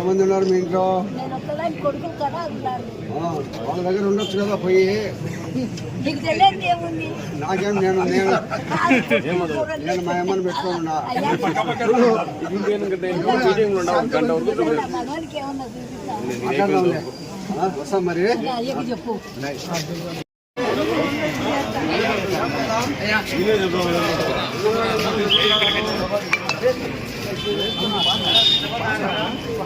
ఎంతమంది ఉన్నారు మీ ఇంట్లో వాళ్ళ దగ్గర ఉండొచ్చు కదా పోయి నీకు తెలియదు ఏముంది నాకేం నేను నేను నేను మా అమ్మని పెట్టుకోనున్నా వస్తాం మరి చెప్పు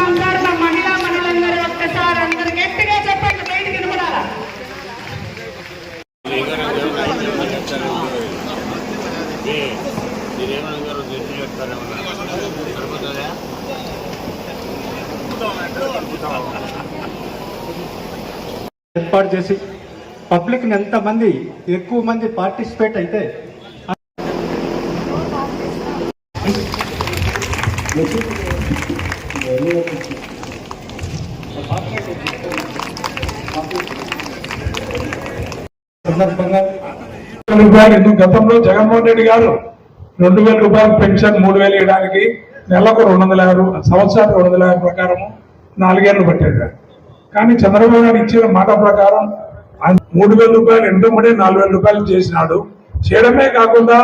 అందరూ మా మహిళా మనులందరూ ఒక్కసారి అందరూ గట్టిగా చెప్పండి బయటికి వినపడాలా ఏర్పాటు చేసి పబ్లిక్ని ఎంతమంది ఎక్కువ మంది పార్టిసిపేట్ అయితే సందర్భంగా రూపాయలు ఎందుకు గతంలో జగన్మోహన్ రెడ్డి గారు రెండు వేల రూపాయలు పెన్షన్ మూడు వేలు ఇవ్వడానికి నెలకు రెండు వందల యాభై సంవత్సరానికి రెండు వందల యాభై ప్రకారం నాలుగేళ్ళు పట్టేది కానీ చంద్రబాబు నాయుడు ఇచ్చిన మాట ప్రకారం ఆయన మూడు వేల రూపాయలు ఎంతమంది నాలుగు వేల రూపాయలు చేసినాడు. చేయడమే కాకుండా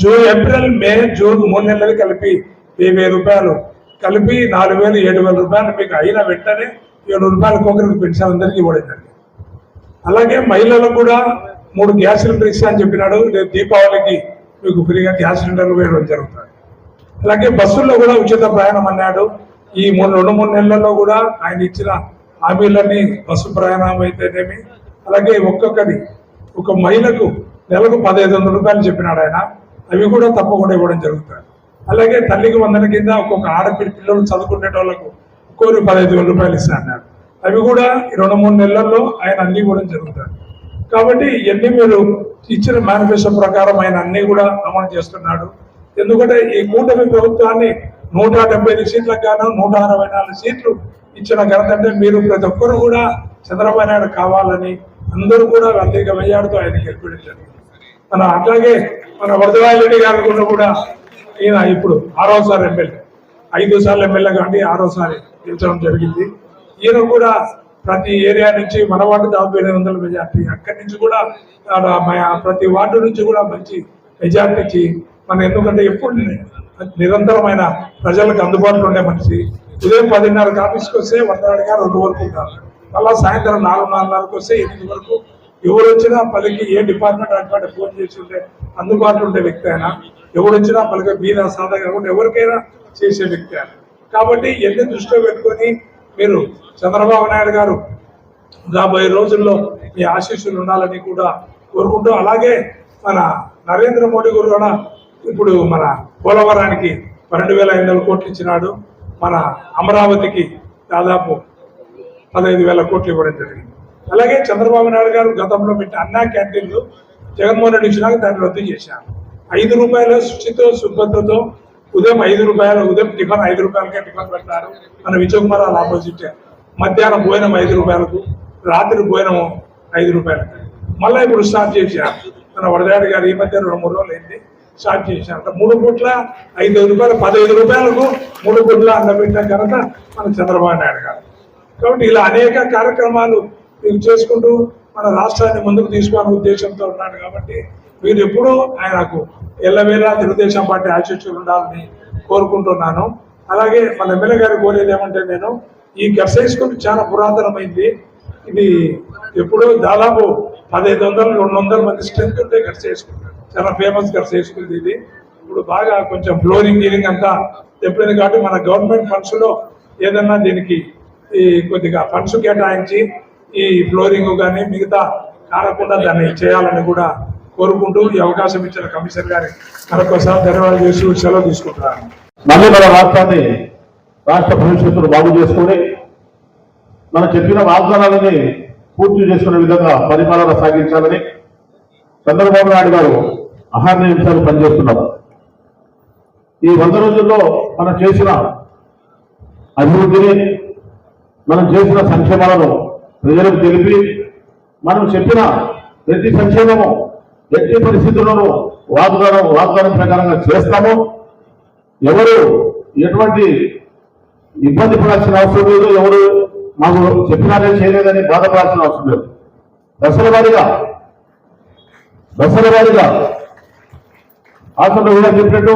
జూ ఏప్రిల్ మే జూన్ మూడు నెలలు కలిపి వెయ్యి వెయ్యి రూపాయలు కలిపి నాలుగు వేలు ఏడు వేల రూపాయలు మీకు అయిన వెంటనే ఏడు రూపాయల కోకరికి పెన్షన్ అందరికీ ఇవ్వడం జరిగింది అలాగే మహిళలకు కూడా మూడు గ్యాస్ సిలిండర్ ఇస్తా అని చెప్పినాడు. రేపు దీపావళికి మీకు ఫ్రీగా గ్యాస్ సిలిండర్లు వేయడం జరుగుతుంది. అలాగే బస్సుల్లో కూడా ఉచిత ప్రయాణం అన్నాడు. ఈ మూడు రెండు మూడు నెలల్లో కూడా ఆయన ఇచ్చిన హామీలన్నీ బస్సు ప్రయాణం అయితేనేమి? అలాగే ఒక్కొక్కది ఒక మహిళకు నెలకు పదహైదు వందల రూపాయలు చెప్పినాడు ఆయన. అవి కూడా తప్పకుండా ఇవ్వడం జరుగుతుంది. అలాగే తల్లికి వందల కింద ఒక్కొక్క ఆడపిల్ల పిల్లలు చదువుకునే వాళ్ళకు కోరి పదహైదు వేల రూపాయలు ఇస్తా అన్నాడు. అవి కూడా రెండు మూడు నెలల్లో ఆయన అన్ని ఇవ్వడం జరుగుతుంది. కాబట్టి ఇవన్నీ మీరు ఇచ్చిన మేనిఫెస్టో ప్రకారం ఆయన అన్ని కూడా అమలు చేస్తున్నాడు. ఎందుకంటే ఈ కూటమి ప్రభుత్వాన్ని నూట డెబ్బై ఐదు సీట్లకు గాను నూట అరవై నాలుగు సీట్లు ఇచ్చిన ఘనత అంటే మీరు ప్రతి ఒక్కరు కూడా చంద్రబాబు నాయుడు కావాలని అందరూ కూడా అత్యధిక వెయ్యాడుతూ ఆయన గెలిపించారు మన అట్లాగే మన వరదరాజరెడ్డి గారు కూడా కూడా ఈయన ఇప్పుడు ఆరోసారి ఎమ్మెల్యే. ఐదు సార్లు ఎమ్మెల్యే కానీ ఆరోసారి గెలిచడం జరిగింది. ఈయన కూడా ప్రతి ఏరియా నుంచి మన వార్డు దాదాపు ఎనిమిది వందల మెజార్టీ. అక్కడి నుంచి కూడా ప్రతి వార్డు నుంచి కూడా మంచి మెజార్టీకి మన ఎందుకంటే ఎప్పుడు నిరంతరమైన ప్రజలకు అందుబాటులో ఉండే మనిషి. ఉదయం పదిన్నరకు ఆఫీస్కి వస్తే వందనాడు గారు రెండు వరకు ఉంటారు. మళ్ళీ సాయంత్రం నాలుగు నాలుగున్నరకు వస్తే ఎనిమిది వరకు. ఎవరు వచ్చినా పలికి ఏ డిపార్ట్మెంట్ అటువంటి ఫోన్ చేసి ఉంటే అందుబాటులో ఉండే వ్యక్తి అయినా ఎవరు వచ్చినా పలికి బీదా సాదా కాకుండా ఎవరికైనా చేసే వ్యక్తి ఆయన కాబట్టి ఎన్ని దృష్టిలో పెట్టుకొని మీరు చంద్రబాబు నాయుడు గారు రాబోయే రోజుల్లో మీ ఆశీస్సులు ఉండాలని కూడా కోరుకుంటూ అలాగే మన నరేంద్ర మోడీ గారు కూడా ఇప్పుడు మన పోలవరానికి పన్నెండు వేల ఐదు వందల కోట్లు ఇచ్చినాడు. మన అమరావతికి దాదాపు పదహైదు వేల కోట్లు ఇవ్వడం జరిగింది. అలాగే చంద్రబాబు నాయుడు గారు గతంలో పెట్టిన అన్నా క్యాంటీన్లు జగన్మోహన్ రెడ్డి ఇచ్చినాక దాన్ని రద్దు చేశారు. ఐదు రూపాయల శుచితో శుభ్రతతో ఉదయం ఐదు రూపాయలు ఉదయం టిఫిన్ ఐదు రూపాయలకే టిఫిన్ పెట్టారు. మన విజయకుమారాలు ఆపోజిట్. మధ్యాహ్నం భోజనం ఐదు రూపాయలకు రాత్రి భోజనం ఐదు రూపాయలకు. మళ్ళీ ఇప్పుడు స్టార్ట్ చేశారు. మన వడదాడి గారు ఈ మధ్య రెండు మూడు రోజులు అయింది. స్టార్ట్ చేశారు మూడు కోట్ల ఐదు రూపాయలు పదహైదు రూపాయలకు మూడు కోట్ల అందబెట్టిన ఘనత మన చంద్రబాబు నాయుడు గారు. కాబట్టి ఇలా అనేక కార్యక్రమాలు మీకు చేసుకుంటూ మన రాష్ట్రాన్ని ముందుకు తీసుకోవాలనే ఉద్దేశంతో ఉన్నాడు కాబట్టి మీరు ఎప్పుడూ ఆయనకు ఎల్లవేళ తెలుగుదేశం పార్టీ ఆశీస్సులు ఉండాలని కోరుకుంటున్నాను. అలాగే మన ఎమ్మెల్యే గారు కోరేది ఏమంటే నేను ఈ గర్సై స్కూల్ చాలా పురాతనమైంది. ఇది ఎప్పుడో దాదాపు పదహైదు వందలు రెండు వందల మంది స్ట్రెంత్ ఉంటే గర్సై స్కూల్. చాలా ఫేమస్ గర్సై ఇది. ఇప్పుడు బాగా కొంచెం ఫ్లోరింగ్ గీరింగ్ అంతా తెప్పింది కాబట్టి మన గవర్నమెంట్ ఫండ్స్లో ఏదన్నా దీనికి ఈ కొద్దిగా ఫండ్స్ కేటాయించి ఈ ఫ్లోరింగ్ కానీ మిగతా కారకుండా దాన్ని చేయాలని కూడా కోరుకుంటూ ఈ అవకాశం ఇచ్చిన కమిషనర్ గారి మరొకసారి ధన్యవాదాలు చేసి సెలవు తీసుకుంటున్నాను. మళ్ళీ మన రాష్ట్రాన్ని రాష్ట్ర భవిష్యత్తును బాగు చేసుకొని మనం చెప్పిన వాగ్దానాలని పూర్తి చేసుకునే విధంగా పరిపాలన సాగించాలని చంద్రబాబు నాయుడు గారు అహర్నిమిషాలు పనిచేస్తున్నారు. ఈ వంద రోజుల్లో మనం చేసిన అభివృద్ధిని మనం చేసిన సంక్షేమాలను ప్రజలకు తెలిపి మనం చెప్పిన ప్రతి సంక్షేమము ఎట్టి పరిస్థితుల్లోనూ వాగ్దానం వాగ్దానం ప్రకారంగా చేస్తాము. ఎవరు ఎటువంటి ఇబ్బంది పడాల్సిన అవసరం లేదు. ఎవరు మాకు చెప్పినారే చేయలేదని బాధపడాల్సిన అవసరం లేదు. దశల వారిగా దశల వారిగా హాస్టల్లో కూడా చెప్పినట్టు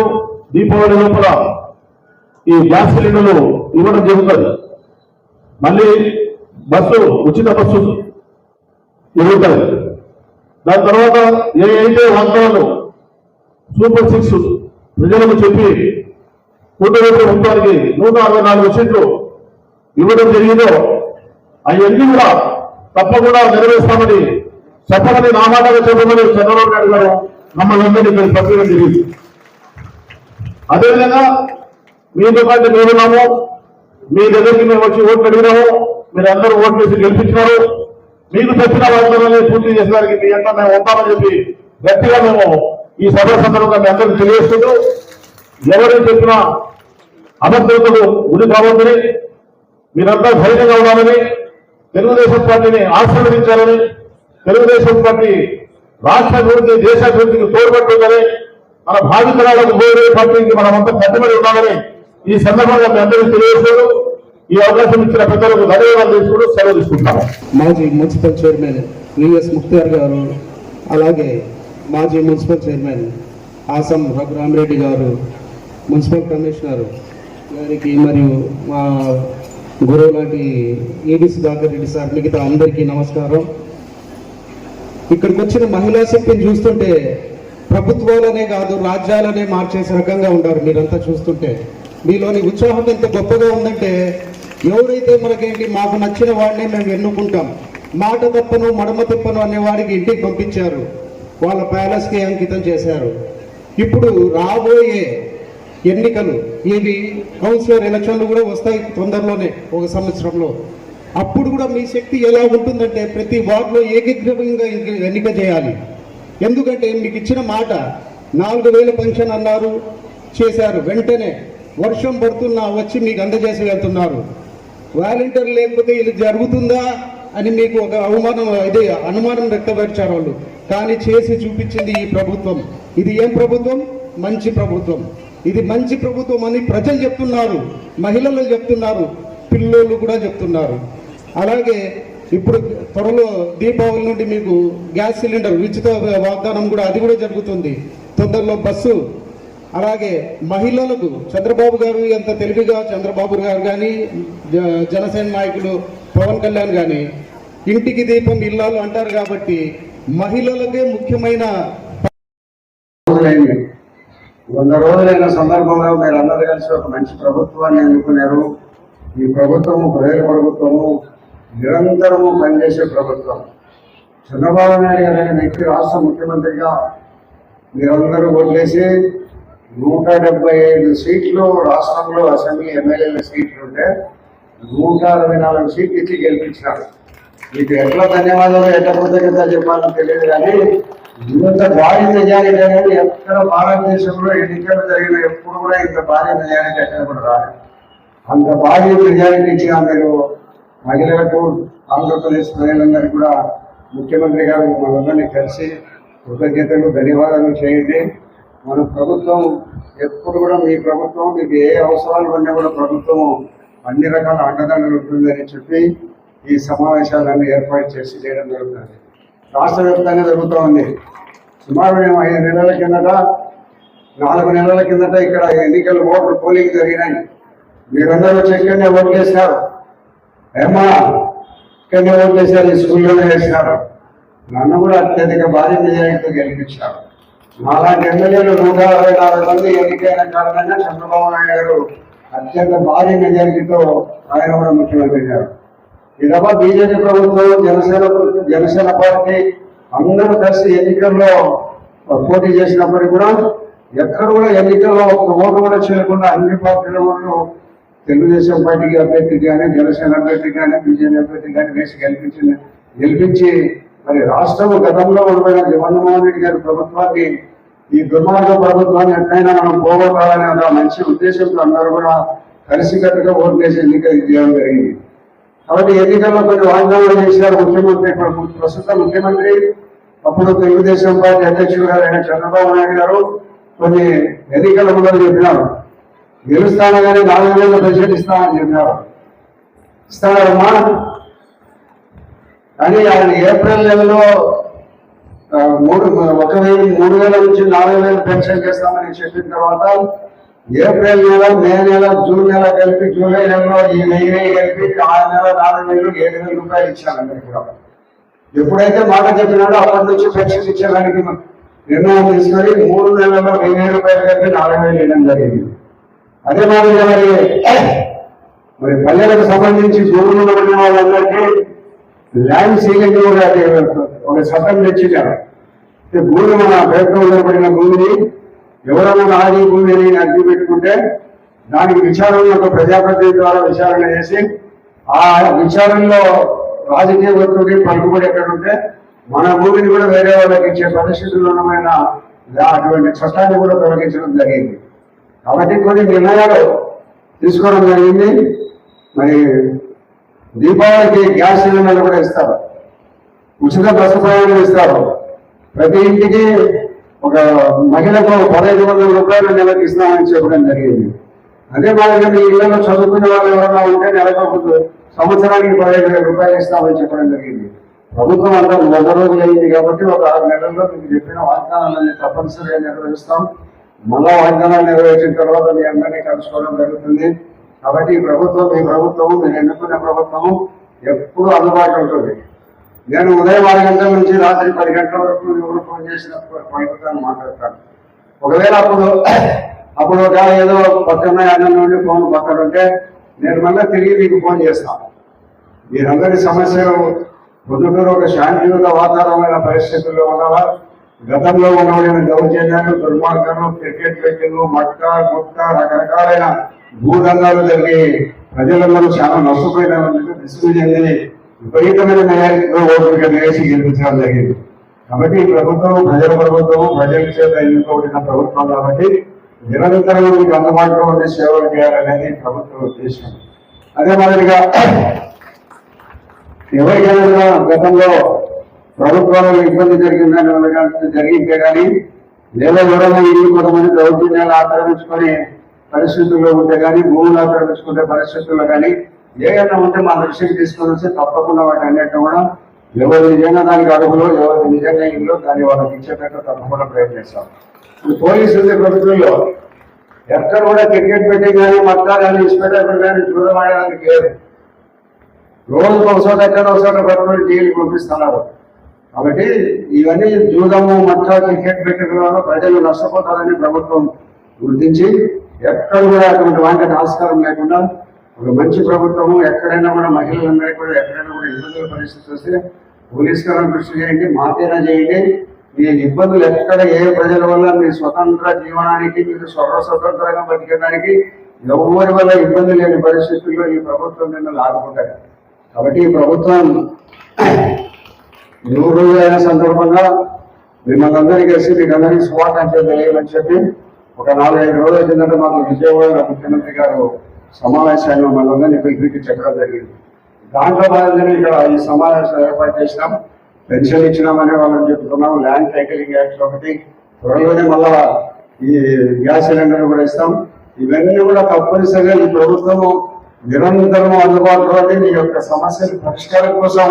దీపావళి లోపల ఈ గ్యాస్ సిలిండర్లు ఇవ్వడం జరుగుతుంది. మళ్ళీ బస్సు ఉచిత బస్సు జరుగుతుంది దాని తర్వాత ఏ అయితే వాగ్దానాలు సూపర్ సిక్స్ ప్రజలకు చెప్పి కూటమి ప్రభుత్వానికి నూట అరవై నాలుగు సీట్లు ఇవ్వడం జరిగిందో అవన్నీ కూడా తప్పకుండా నెరవేర్స్తామని చెప్పమని నా మాటగా చెప్పమని చంద్రబాబు నాయుడు గారు మమ్మల్ని అందరినీ ఇక్కడ పంపించడం జరిగింది. అదేవిధంగా మీతో పాటు మేమున్నాము మీ దగ్గరికి మేము వచ్చి ఓట్లు అడిగినాము. మీరు అందరూ ఓట్లు వేసి గెలిపించినారు. మీకు చెప్పిన వాగ్దానాన్ని పూర్తి చేసేదానికి మీ అంతా మేము ఉంటామని చెప్పి గట్టిగా మేము ఈ సభ సందర్భంగా మీ అందరికీ తెలియజేస్తుంటూ ఎవరు చెప్పినా అభద్రతలు గురి కావద్దని మీరంతా ధైర్యంగా ఉండాలని తెలుగుదేశం పార్టీని ఆశీర్వదించాలని తెలుగుదేశం పార్టీ రాష్ట్ర అభివృద్ధి దేశాభివృద్ధికి తోడ్పడుతుందని మన భావితరాలకు పోయే పంపిణీకి మనమంతా కట్టుబడి ఉండాలని ఈ సందర్భంగా మీ అందరికీ తెలియజేశారు ఈ అవకాశం ఇచ్చిన పెద్దలకు ధన్యవాదాలు తీసుకుంటూ సెలవు తీసుకుంటాము మాజీ మున్సిపల్ చైర్మన్ విఎస్ ముక్తార్ గారు అలాగే మాజీ మున్సిపల్ చైర్మన్ ఆసం రఘురామరెడ్డి గారు మున్సిపల్ కమిషనర్ గారికి మరియు మా గురువు లాంటి ఏడి సుధాకర్ రెడ్డి సార్ మిగతా అందరికీ నమస్కారం. ఇక్కడికి వచ్చిన మహిళా శక్తిని చూస్తుంటే ప్రభుత్వాలనే కాదు రాజ్యాలనే మార్చేసే రకంగా ఉన్నారు మీరంతా చూస్తుంటే. మీలోని ఉత్సాహం ఎంత గొప్పగా ఉందంటే ఎవరైతే మనకేంటి మాకు నచ్చిన వాడిని మేము ఎన్నుకుంటాం. మాట తప్పను మడమ తిప్పను అనే వాడికి ఇంటికి పంపించారు. వాళ్ళ ప్యాలెస్కి అంకితం చేశారు. ఇప్పుడు రాబోయే ఎన్నికలు ఇవి కౌన్సిలర్ ఎలక్షన్లు కూడా వస్తాయి తొందరలోనే ఒక సంవత్సరంలో. అప్పుడు కూడా మీ శక్తి ఎలా ఉంటుందంటే ప్రతి వార్డులో ఏకగ్రీవంగా ఎన్నిక- చేయాలి. ఎందుకంటే మీకు ఇచ్చిన మాట నాలుగు వేల పెన్షన్ అన్నారు చేశారు. వెంటనే వర్షం పడుతున్నా వచ్చి మీకు అందజేసి వెళ్తున్నారు. వాలంటీర్ లేకపోతే ఇది జరుగుతుందా అని మీకు ఒక అవమానం ఇది అనుమానం వ్యక్తపరిచారు వాళ్ళు. కానీ చేసి చూపించింది ఈ ప్రభుత్వం. ఇది ఏం ప్రభుత్వం? మంచి ప్రభుత్వం. ఇది మంచి ప్రభుత్వం అని ప్రజలు చెప్తున్నారు. మహిళలు చెప్తున్నారు. పిల్లోళ్ళు కూడా చెప్తున్నారు. అలాగే ఇప్పుడు త్వరలో దీపావళి నుండి మీకు గ్యాస్ సిలిండర్ ఉచిత వాగ్దానం కూడా అది కూడా జరుగుతుంది. తొందరలో బస్సు. అలాగే మహిళలకు చంద్రబాబు గారు ఎంత తెలివిగా చంద్రబాబు గారు కానీ జ- జనసేన నాయకుడు పవన్ కళ్యాణ్ కానీ ఇంటికి దీపం ఇల్లాలు అంటారు కాబట్టి మహిళలకే ముఖ్యమైన వంద రోజులైన సందర్భంలో మీరు అందరూ కలిసి ఒక మంచి ప్రభుత్వాన్ని ఎన్నుకున్నారు ఈ ప్రభుత్వము ప్రజల ప్రభుత్వము నిరంతరము పనిచేసే ప్రభుత్వం. చంద్రబాబు నాయుడు గారు అనే వ్యక్తి రాష్ట్ర ముఖ్యమంత్రిగా మీరందరూ వదిలేసి నూట డెబ్బై ఐదు సీట్లు రాష్ట్రంలో అసెంబ్లీ ఎమ్మెల్యేల సీట్లు ఉంటే నూట అరవై నాలుగు సీట్లు ఇచ్చి గెలిపించినారు. మీకు ఎట్లా ధన్యవాదాలు ఎట్లా కృతజ్ఞత చెప్పాలని తెలియదు కానీ ఇంత భారీ మెజారిటీ అనేది ఎక్కడ భారతదేశంలో ఎన్నికలు జరిగిన ఎప్పుడు కూడా ఇంత భారీ మెజారిటీ ఎక్కడ కూడా రాలేదు. అంత భారీ మెజారిటీ ఇచ్చిన మీరు మహిళలకు ఆంధ్రప్రదేశ్ ప్రజలందరికీ కూడా ముఖ్యమంత్రి గారు మనందరినీ కలిసి కృతజ్ఞతలు ధన్యవాదాలు చేయండి. మన ప్రభుత్వం ఎప్పుడు కూడా మీ ప్రభుత్వం మీకు ఏ అవసరాలు ఉన్నా కూడా ప్రభుత్వం అన్ని రకాల అండదండలు ఉంటుందని చెప్పి ఈ సమావేశాలన్నీ ఏర్పాటు చేసి చేయడం జరుగుతుంది. రాష్ట్ర వ్యాప్తంగా జరుగుతూ ఉంది. సుమారు మేము ఐదు నెలల కిందట నాలుగు నెలల కిందట ఇక్కడ ఎన్నికలు ఓట్లు పోలింగ్ జరిగినాయి. మీరందరూ వచ్చి ఇక్కడనే ఓట్లు వేసినారు ఏమా ఇక్కడనే ఓట్లు చేశారు ఈ స్కూల్లోనే వేసినారు నన్ను కూడా అత్యధిక భారీ మెజారిటీతో గెలిపించారు. మాలాంటి ఎమ్మెల్యేలు నూట అరవై నాలుగు మంది ఎన్నికైన కారణంగా చంద్రబాబు నాయుడు గారు అత్యంత భారీ మెజారిటీతో ఆయన కూడా ముఖ్యమంత్రి అయ్యారు. ఈ బీజేపీ ప్రభుత్వం జనసేన జనసేన పార్టీ అందరూ కలిసి ఎన్నికల్లో పోటీ చేసినప్పటికీ కూడా ఎక్కడ కూడా ఎన్నికల్లో ఒక ఓటు కూడా చేయకుండా అన్ని పార్టీల వాళ్ళు తెలుగుదేశం పార్టీకి అభ్యర్థి కానీ జనసేన అభ్యర్థి కానీ బీజేపీ అభ్యర్థి కానీ వేసి గెలిపించింది. గెలిపించి మరి రాష్ట్రం గతంలో ఉండబడిన జగన్మోహన్ రెడ్డి గారి ప్రభుత్వాన్ని ఈ దుర్మార్గ ప్రభుత్వాన్ని ఎట్లయినా మనం పోగొట్టాలని అన్న మంచి ఉద్దేశంతో అందరూ కూడా కలిసికట్టుగా ఓటు వేసి ఎన్నిక చేయడం జరిగింది. కాబట్టి ఎన్నికల్లో కొన్ని వాగ్దానాలు చేశారు ముఖ్యమంత్రి ఇప్పుడు ప్రస్తుత ముఖ్యమంత్రి అప్పుడు తెలుగుదేశం పార్టీ అధ్యక్షుడు గారు అయిన చంద్రబాబు నాయుడు గారు కొన్ని ఎన్నికల ముందు చెప్పినారు. గెలుస్తాను కానీ నాలుగు వేల బడ్జెట్ ఇస్తామని చెప్పారు. ఇస్తారమ్మా కానీ ఆయన ఏప్రిల్ నెలలో మూడు ఒక వెయ్యి మూడు వేల నుంచి నాలుగు వేలు పెన్షన్ చేస్తామని చెప్పిన తర్వాత ఏప్రిల్ నెల మే నెల జూన్ నెల కలిపి జూలై నెలలో ఈ వెయ్యి వెయ్యి కలిపి ఆరు నెల నాలుగు వేలు ఏడు వేల రూపాయలు ఇచ్చానండి కూడా ఎప్పుడైతే మాట చెప్పినాడో అప్పటి నుంచి పెన్షన్ ఇచ్చేదానికి నిర్ణయం తీసుకొని మూడు నెలల్లో వెయ్యి వెయ్యి రూపాయలు కలిపి నాలుగు వేలు ఇవ్వడం జరిగింది. అదే మాదిరిగా మరి మరి పల్లెలకు సంబంధించి భూములు ఉన్న వాళ్ళందరికీ ల్యాండ్ సీలింగ్ కూడా ఒక చట్టం తెచ్చింటారు భూమి మన ప్రభుత్వంలో పడిన భూమిని ఎవరైనా నాది భూమి అని అడ్డు పెట్టుకుంటే దానికి విచారణ ఒక ప్రజాప్రతినిధి ద్వారా విచారణ చేసి ఆ విచారణలో రాజకీయ ఒత్తిడి పలుకుబడి ఎక్కడ ఉంటే మన భూమిని కూడా వేరే వాళ్ళకి ఇచ్చే పరిస్థితుల్లో ఉన్నమైన అటువంటి చట్టాన్ని కూడా తొలగించడం జరిగింది. కాబట్టి కొన్ని నిర్ణయాలు తీసుకోవడం జరిగింది. మరి దీపావళికి గ్యాస్ సిలిండర్లు కూడా ఇస్తారు. ఉచిత బస్సు ప్రయాణం ఇస్తారు. ప్రతి ఇంటికి ఒక మహిళకు పదహైదు వందల రూపాయలు నెలకు ఇస్తామని చెప్పడం జరిగింది. అదే మాదిరిగా మీ ఇళ్ళలో చదువుకునే వాళ్ళు ఎవరైనా ఉంటే నెలకు సంవత్సరానికి పదహైదు వేల రూపాయలు ఇస్తామని చెప్పడం జరిగింది. ప్రభుత్వం అంతా వంద రోజులు అయింది కాబట్టి ఒక ఆరు నెలల్లో మీకు చెప్పిన వాగ్దానాలన్నీ తప్పనిసరిగా నిర్వహిస్తాం మళ్ళా వాగ్దానాలు నెరవేర్చిన తర్వాత మీ అందరినీ కలుసుకోవడం జరుగుతుంది. కాబట్టి ఈ ప్రభుత్వం మీ ప్రభుత్వము మీరు ఎన్నుకున్న ప్రభుత్వము ఎప్పుడూ అందుబాటులో ఉంటుంది. నేను ఉదయం ఆరు గంటల నుంచి రాత్రి పది గంటల వరకు ఎవరు ఫోన్ చేసినప్పుడు పలుకుతాను మాట్లాడతాను ఒకవేళ అప్పుడు అప్పుడు ఒక ఏదో పక్కన అన్నం నుండి ఫోన్ పక్కన ఉంటే నేను మళ్ళీ తిరిగి మీకు ఫోన్ చేస్తాను మీరందరి సమస్యలు పొద్దుటూరు ఒక శాంతియుత వాతావరణమైన పరిస్థితుల్లో ఉన్నవారు గతంలో ఉన్నవాడైన దౌర్జన్యాలు దుర్మార్గాలు క్రికెట్ బెట్టింగ్ మట్ట గుట్ట రకరకాలైన భూదండాలు జరిగి ప్రజలందరూ చాలా నష్టపోయిన విసుగు చెంది విపరీతమైన న్యాయాలతో ఓటుగా వేసి గెలిపించడం జరిగింది. కాబట్టి ఈ ప్రభుత్వం ప్రజల ప్రభుత్వం ప్రజల చేత ఎన్నుకోబడిన ప్రభుత్వం కాబట్టి నిరంతరం మీకు అందుబాటులో ఉండే సేవలు చేయాలనేది ప్రభుత్వం ఉద్దేశం. అదే మాదిరిగా ఎవరికైనా గతంలో ప్రభుత్వాలలో ఇబ్బంది జరిగిందని జరిగిందే కానీ లేదా ఎవరైనా ఇల్లు కొంతమంది దౌర్జన్యాలు ఆక్రమించుకొని పరిస్థితుల్లో ఉంటే కానీ భూములు ఆక్రమించుకునే పరిస్థితుల్లో కానీ ఏదైనా ఉంటే మా దృష్టికి తీసుకొని వస్తే తప్పకుండా వాటి అన్నిటి కూడా ఎవరు నిజంగా దానికి అడుగులో ఎవరు నిజంగా ఇల్లు దాన్ని వాళ్ళకి ఇచ్చేటట్టు తప్పకుండా ప్రయత్నిస్తాం ఇప్పుడు పోలీసులు ప్రభుత్వంలో. ఎక్కడ కూడా క్రికెట్ పెట్టి కానీ మక్కా కానీ ఇన్స్పెక్టర్ కానీ చూడమాడడానికి లేదు. రోజు ఒకసారి ఎక్కడ ఒకసారి పట్టుబడి జైలు పంపిస్తున్నారు. కాబట్టి ఇవన్నీ జూదము మట్ట క్రికెట్ పెట్టడం వల్ల ప్రజలు నష్టపోతారని ప్రభుత్వం గుర్తించి ఎక్కడ కూడా అటువంటి వాటికి ఆస్కారం లేకుండా ఒక మంచి ప్రభుత్వము ఎక్కడైనా కూడా మహిళలందరికీ కూడా ఎక్కడైనా కూడా ఇబ్బందుల పరిస్థితి వస్తే పోలీస్ గారు కృషి చేయండి మాపైనా చేయండి. మీ ఇబ్బందులు ఎక్కడ ఏ ప్రజల వల్ల మీ స్వతంత్ర జీవనానికి మీరు స్వర స్వతంత్రంగా బతికడానికి ఎవరి వల్ల ఇబ్బంది లేని పరిస్థితుల్లో ఈ ప్రభుత్వం నిన్ను ఆదుకుంటారు కాబట్టి ఈ ప్రభుత్వం నూరు అయిన సందర్భంగా మిమ్మల్ని అందరికీ కలిసి మీకు అందరికీ శుభాకాంక్షలు తెలియమని చెప్పి ఒక నాలుగైదు రోజుల కిందట మాకు విజయవాడ ముఖ్యమంత్రి గారు సమావేశాన్ని మనందరినీ పిలిపించి చెప్పడం జరిగింది. దాంట్లో భాగంగానే ఇక్కడ ఈ సమావేశం ఏర్పాటు చేసినాం. పెన్షన్ ఇచ్చినామని వాళ్ళని చెప్తున్నాం ల్యాండ్ టైటిలింగ్ యాక్ట్ ఒకటి. త్వరలోనే మళ్ళా ఈ గ్యాస్ సిలిండర్ కూడా ఇస్తాం. ఇవన్నీ కూడా తప్పనిసరిగా ఈ ప్రభుత్వము నిరంతరం అందుబాటులో మీ యొక్క సమస్యల పరిష్కారం కోసం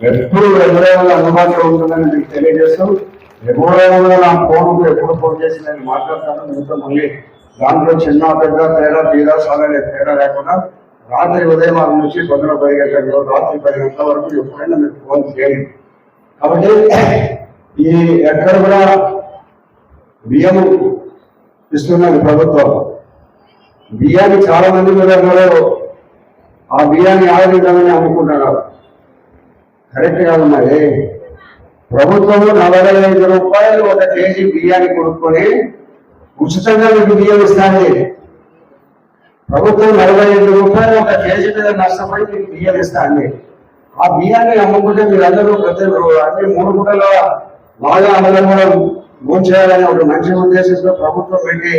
ఎప్పుడు ఎవరైనా అందుబాటులో ఉంటుందని మీకు తెలియజేస్తాం ఎవరైనా నా ఫోన్ ఎప్పుడు ఫోన్ చేసి నేను మాట్లాడతాను మీతో మళ్ళీ దాంట్లో చిన్న పెద్ద తేడా తీరా సాగలే తేడా లేకుండా రాత్రి ఉదయం ఆరు నుంచి పొద్దున పది గంటల రాత్రి పది గంటల వరకు ఎప్పుడైనా మీరు ఫోన్ చేయండి. కాబట్టి ఈ ఎక్కడ కూడా బియ్యం ఇస్తున్నది ప్రభుత్వం. బియ్యాన్ని చాలా మంది కూడా ఆ బియ్యాన్ని ఆయుర్వేదాన్ని అమ్ముకుంటున్నారు కరెక్ట్ కాదు మరి. ప్రభుత్వము నలభై ఐదు రూపాయలు ఒక కేజీ బియ్యాన్ని కొనుక్కొని ఉచితంగా మీకు బియ్యం ఇస్తుంది. ప్రభుత్వం నలభై ఐదు రూపాయలు ఒక కేజీ మీద నష్టపోయి మీకు బియ్యం ఇస్తుంది. ఆ బియ్యాన్ని అమ్ముకుంటే మీరందరూ ప్రతి అన్ని మూడు పూటల బాగా అందరం కూడా భోంచేయాలని ఒక మంచి ఉద్దేశంతో ప్రభుత్వం పెట్టి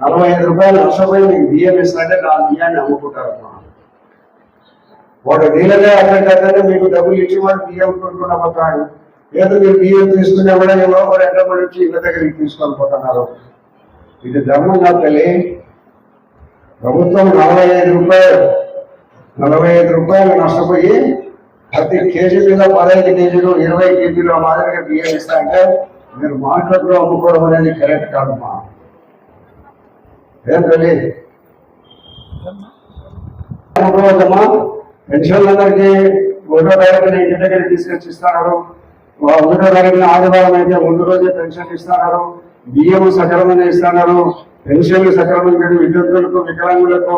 నలభై ఐదు రూపాయలు నష్టపోయి మీకు బియ్యం ఇస్తాంటే ఆ బియ్యాన్ని అమ్ముకుంటారు వాడు నీళ్ళగా అక్కడికక్కడే మీకు డబ్బులు ఇచ్చి వాడు బియ్యం కొనుక్కున్న పోతాడు ఏదో మీరు బియ్యం తీసుకున్నా కూడా రెండో మంది వచ్చి ఇళ్ళ దగ్గరికి తీసుకొని పోతున్నారు ఇది ధర్మం కాదు తల్లి. ప్రభుత్వం నలభై ఐదు రూపాయలు నలభై ఐదు రూపాయలు నష్టపోయి ప్రతి కేజీ మీద పదహైదు కేజీలు ఇరవై కేజీలు మాదిరిగా బియ్యం ఇస్తా అంటే మీరు మార్కెట్లో అమ్ముకోవడం అనేది కరెక్ట్ కాదమ్మా. ఏం తల్లి? అమ్ముకోవద్దమ్మా పెన్షన్లందరికీ ఒకటో తారీఖున ఇంటి దగ్గర తీసుకొచ్చి ఇస్తున్నారు. ఒకటో తారీఖున ఆదివారం అయితే ముందు రోజే పెన్షన్ ఇస్తున్నారు. బియ్యము సక్రమంగా ఇస్తున్నారు. పెన్షన్లు సక్రమంగా విద్యుత్తులకు వికలాంగులకు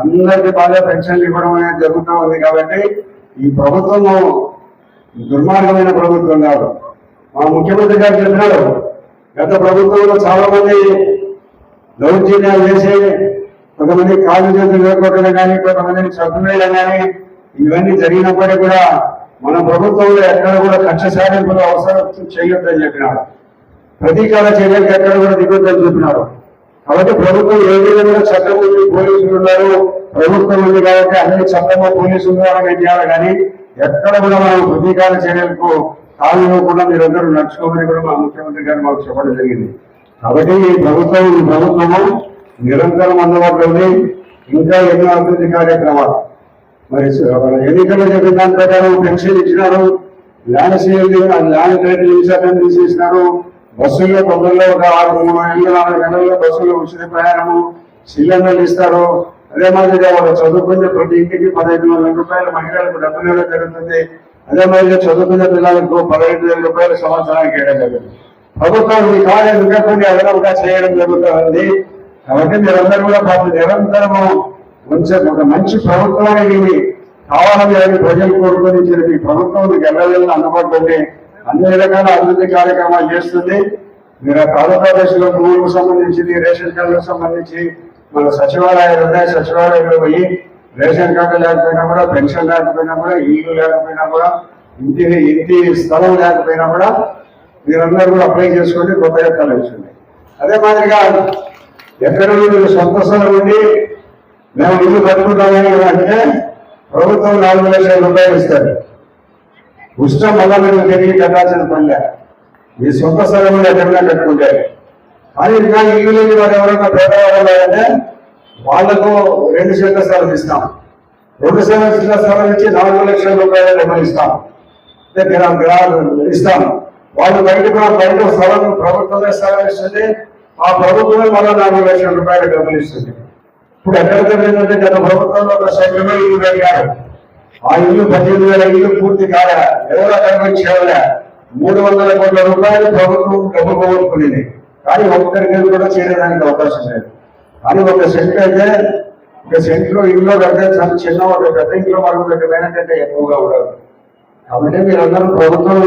అందరికీ బాగా పెన్షన్లు ఇవ్వడం అనేది జరుగుతూ ఉంది కాబట్టి ఈ ప్రభుత్వము దుర్మార్గమైన ప్రభుత్వం కాదు. మా ముఖ్యమంత్రి గారు చెప్పినారు గత ప్రభుత్వంలో చాలా మంది దౌర్జన్యాలు చేసి కొంతమంది కాలు చేతులు లేకపోవడం కానీ కొంతమందిని చదువులేయడం కానీ ఇవన్నీ జరిగినప్పటికీ కూడా మన ప్రభుత్వంలో ఎక్కడ కూడా కక్ష సాధింపులు అవసరం చేయొద్దని చెప్పినాడు ప్రతీకార చర్యలకు ఎక్కడ కూడా దిగొద్దని చెప్పినారు కాబట్టి ప్రభుత్వం ఏ విధంగా చట్టం ఉంది పోలీసులు ఉన్నారు ప్రభుత్వం ఉంది కాబట్టి అన్ని చట్టంలో పోలీసులు ఉన్నారని చేయాలి కానీ ఎక్కడ కూడా మనం ప్రతీకార చర్యలకు కాలు ఇవ్వకుండా మీరందరూ నడుచుకోమని కూడా మా ముఖ్యమంత్రి గారు మాకు చెప్పడం జరిగింది. కాబట్టి ఈ ప్రభుత్వం ఈ ప్రభుత్వము నిరంతరం అందుబాటులో ఉంది. ఇంకా ఎన్నో అభివృద్ధి కార్యక్రమాలు మరి స- ఎన్నికల్లో చెప్పిన దాని ప్రకారం పెన్షన్ ఇచ్చినారు. ల్యాండ్ సేల్ ల్యాండ్ రేట్లు ఇన్సూరెన్స్ తీసేసినారు. బస్సుల్లో తొందరలో ఒక ఆరు మూడు నెలలు నాలుగు నెలల్లో బస్సుల్లో ఉచిత ప్రయాణము సిలిండర్లు ఇస్తారు. అదే మాదిరిగా వాళ్ళు చదువుకునే ప్రతి ఇంటికి పదహైదు వందల రూపాయలు మహిళలకు డబ్బులు ఇవ్వడం జరుగుతుంది. అదే మాదిరిగా చదువుకునే పిల్లలకు పదహైదు వేల రూపాయలు సంవత్సరానికి వేయడం జరుగుతుంది. ప్రభుత్వం ఈ కార్యాలయంగా కొన్ని అదనంగా చేయడం జరుగుతుంది కాబట్టి మీరందరూ కూడా పాపం నిరంతరము కొంచెం ఒక మంచి ప్రభుత్వానికి కావాలని అని ప్రజలు కోరుకొని చెప్పి ప్రభుత్వం మీకు అందుబాటులోనే అన్ని రకాల అభివృద్ధి కార్యక్రమాలు చేస్తుంది. మీరు ఆంధ్రప్రదేశ్లో భూములకు సంబంధించింది రేషన్ కార్డులకు సంబంధించి మన సచివాలయాలు ఉన్నాయి సచివాలయంలో పోయి రేషన్ కార్డు లేకపోయినా కూడా పెన్షన్ లేకపోయినా కూడా ఇల్లు లేకపోయినా కూడా ఇంటి ఇంటి స్థలం లేకపోయినా కూడా మీరందరూ కూడా అప్లై చేసుకోండి కొత్తగా కలెక్షన్ అదే మాదిరిగా ఎక్కడ మీరు సొంత స్థలం ఉండి మేము ఇల్లు కట్టుకుంటామని అంటే ప్రభుత్వం నాలుగు లక్షల రూపాయలు ఇస్తారు. ఉచితం మళ్ళా మీరు తిరిగి కట్టాల్సిన పనిలే. మీ సొంత స్థలంలో ఎక్కడైనా కట్టుకుంటారు కానీ ఇంకా ఇల్లు లేని వారు ఎవరైనా పేదవాళ్ళు అంటే వాళ్ళకు రెండు సెంట్ల స్థలం ఇస్తాం. రెండు సెంట్ల స్థలం ఇచ్చి నాలుగు లక్షల రూపాయలు డబ్బులు ఇస్తాం అంటే గ్రా గ్రా ఇస్తాం. వాళ్ళు బయట కూడా బయట స్థలం ప్రభుత్వమే స్థలం ఇస్తుంది. ఆ ప్రభుత్వమే మళ్ళీ నాలుగు లక్షల రూపాయలు డబ్బులు ఇస్తుంది. ఇప్పుడు ఎక్కడ ఏంటంటే గత ప్రభుత్వంలో ఒక సైన్యమే ఇల్లు కట్టారు ఆ ఇల్లు పద్దెనిమిది వేల ఇల్లు పూర్తి కాలే. ఎవరో కనిపించి చేయలే? మూడు వందల కోట్ల రూపాయలు ప్రభుత్వం డబ్బు పోగొట్టుకునేది. కానీ ఒక్కరికి కూడా చేయడానికి అవకాశం లేదు. కానీ ఒక సెంటర్ అయితే ఒక సెంట్లో ఇల్లు కడితే చాలా చిన్న ఒక పెద్ద ఇంట్లో మనం పెట్టమైనట్టే ఎక్కువగా ఉండదు కాబట్టి మీరందరూ ప్రభుత్వం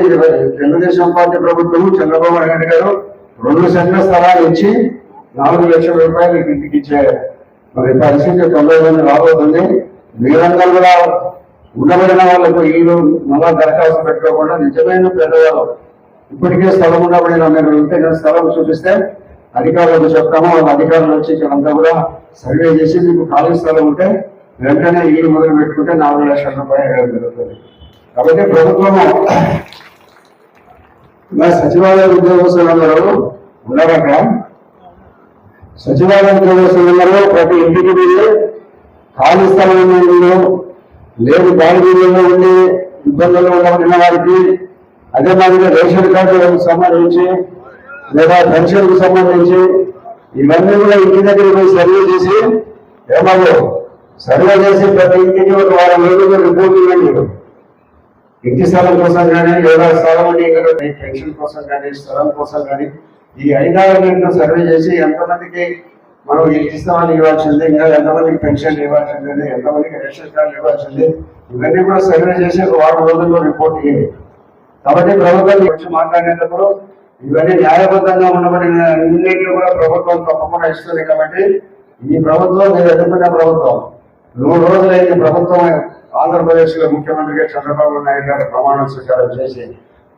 తెలుగుదేశం పార్టీ ప్రభుత్వం చంద్రబాబు నాయుడు గారు రెండు సెంటర్ స్థలాలు ఇచ్చి నాలుగు లక్షల రూపాయలు ఇంటికి ఇచ్చారు. మరి పరిస్థితి తొంభై మంది రాబోతుంది. మీరందరూ కూడా ఉండబడిన వాళ్ళకు ఇల్లు మళ్ళా దరఖాస్తు పెట్టుకోకుండా నిజమైన పెద్దవాళ్ళు ఇప్పటికే స్థలం ఉండబడిన మీరు ఉంటే స్థలం చూపిస్తే అధికారులకు చెప్తాము. వాళ్ళ అధికారులు వచ్చి అంతా కూడా సర్వే చేసి మీకు ఖాళీ స్థలం ఉంటే వెంటనే ఇల్లు మొదలు పెట్టుకుంటే నాలుగు లక్షల రూపాయలు జరుగుతుంది. కాబట్టి ప్రభుత్వము సచివాలయ ఉద్యోగస్తులందరూ ఉన్నారట సచివాలయం ఉద్యోగస్తులందరూ ప్రతి ఇంటికి వెళ్ళి ఖాళీ స్థలంలో లేదు బాడిగీళ్ళలో ఉండే ఇబ్బందుల్లో ఉన్న వారికి అదే మాదిరిగా రేషన్ కార్డు సంబంధించి లేదా పెన్షన్కు సంబంధించి ఇవన్నీ కూడా ఇంటి దగ్గర పోయి సర్వే చేసి ఏమో సర్వే చేసి ప్రతి ఇంటికి ఒక వారం రోజులు రిపోర్ట్ ఇవ్వండి. ఇంటి స్థలం కోసం కానీ లేదా స్థలం ఉండి పెన్షన్ కోసం కానీ స్థలం కోసం కానీ ఈ ఐదారు నెలలు సర్వే చేసి ఎంతమందికి మనం ఈ ఇస్తామని ఇవ్వాల్సింది ఇంకా ఎంతమందికి పెన్షన్ ఇవ్వాల్సింది ఎంతమందికి రేషన్ కార్డు ఇవ్వాల్సింది ఇవన్నీ కూడా సర్వే చేసి ఒక వారం రోజుల్లో రిపోర్ట్ ఇవ్వాలి కాబట్టి ప్రభుత్వం వచ్చి మాట్లాడేటప్పుడు ఇవన్నీ న్యాయబద్ధంగా ఉండబడిన అన్నింటినీ కూడా ప్రభుత్వం తప్పకుండా ఇస్తుంది కాబట్టి ఈ ప్రభుత్వం మీరు ఎదుర్కొన్న ప్రభుత్వం నూరు రోజులైంది ప్రభుత్వం ఆంధ్రప్రదేశ్ ముఖ్యమంత్రిగా చంద్రబాబు నాయుడు గారు ప్రమాణ స్వీకారం చేసి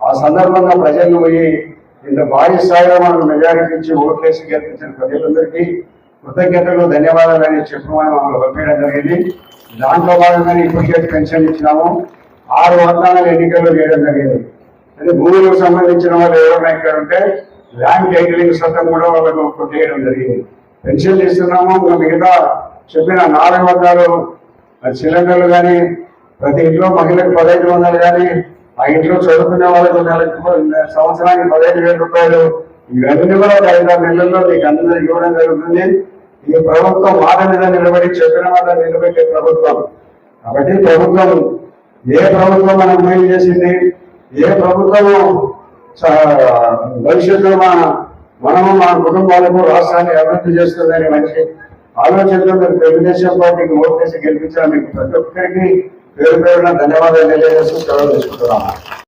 ఆ సందర్భంగా ప్రజలు పోయి ఇంత భారీ స్థాయిలో మనకు మెజారిటీ ఇచ్చి ఓట్లేసి గెలిపించిన ప్రజలందరికీ కృతజ్ఞతలు ధన్యవాదాలు అని చెప్పమని మమ్మల్ని పంపించడం జరిగింది. దాంట్లో భాగంగానే ఇప్పటికే పెన్షన్ ఇచ్చినాము. ఆరు వందల ఎన్నికల్లో చేయడం జరిగింది. అంటే భూములకు సంబంధించిన వాళ్ళు ఎవరైనా ఇక్కడ ఉంటే ల్యాండ్ టైటిలింగ్ సొంతం కూడా వాళ్ళకు కొట్టేయడం జరిగింది. పెన్షన్ ఇస్తున్నాము ఇంకా మిగతా చెప్పిన నాలుగు వర్గాలు సిలిండర్లు కానీ ప్రతి ఇంట్లో మహిళకు పదహైదు వందలు కానీ ఆ ఇంట్లో చదువుకునే వాళ్ళకు నెలకు సంవత్సరానికి పదిహేను వేల రూపాయలు. ఇవన్నీ కూడా ఒక ఐదారు నెలల్లో మీకు అందరికి ఇవ్వడం జరుగుతుంది. ఈ ప్రభుత్వం మాట మీద నిలబడి చెప్పిన మాట నిలబెట్టే ప్రభుత్వం. కాబట్టి ప్రభుత్వం ఏ ప్రభుత్వం మనం మేలు చేసింది? ఏ ప్రభుత్వము భవిష్యత్తులో మన మనము మన కుటుంబాలకు రాష్ట్రాన్ని అభివృద్ధి చేస్తుందని మంచి ఆలోచనతో మీరు తెలుగుదేశం పార్టీకి ఓటు చేసి గెలిపించాలని మీకు ప్రతి ఒక్కరికి పేరు పేరున ధన్యవాదాలు తెలియజేస్తూ సెలవు తీసుకుంటున్నాను.